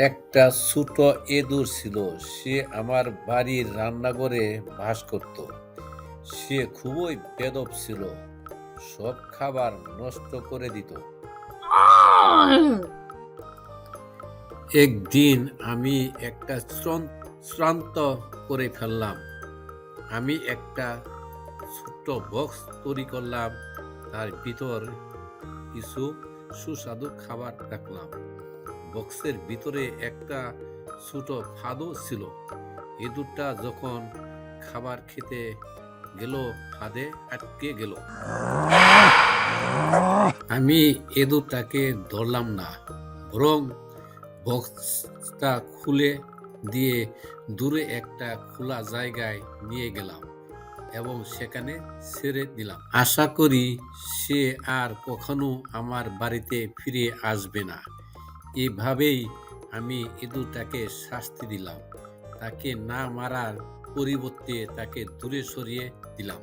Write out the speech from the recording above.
একটা ছোট ইঁদুর ছিল। সে আমার বাড়ির রান্নাঘরে বাস করত। সে খুবই বেদব ছিল। সব খাবার নষ্ট করে দিত। একদিন আমি একটা শ্রন- শ্রান্ত করে ফেললাম। আমি একটা ছোট্ট বক্স তৈরি করলাম। তার ভিতর কিছু সুস্বাদু খাবার রাখলাম। বক্সের ভিতরে একটা ছোট ফাদও ছিল। ইঁদুরটা যখন খাবার খেতে গেল, ফাঁদে আটকে গেল। আমি ইঁদুরটাকে ধরলাম না, বরং বক্সটা খুলে দিয়ে দূরে একটা খোলা জায়গায় নিয়ে গেলাম এবং সেখানে ছেড়ে দিলাম। আশা করি সে আর কখনো আমার বাড়িতে ফিরে আসবে না। এভাবেই আমি ইঁদুরটাকে শাস্তি দিলাম। তাকে না মারার পরিবর্তে তাকে দূরে সরিয়ে দিলাম।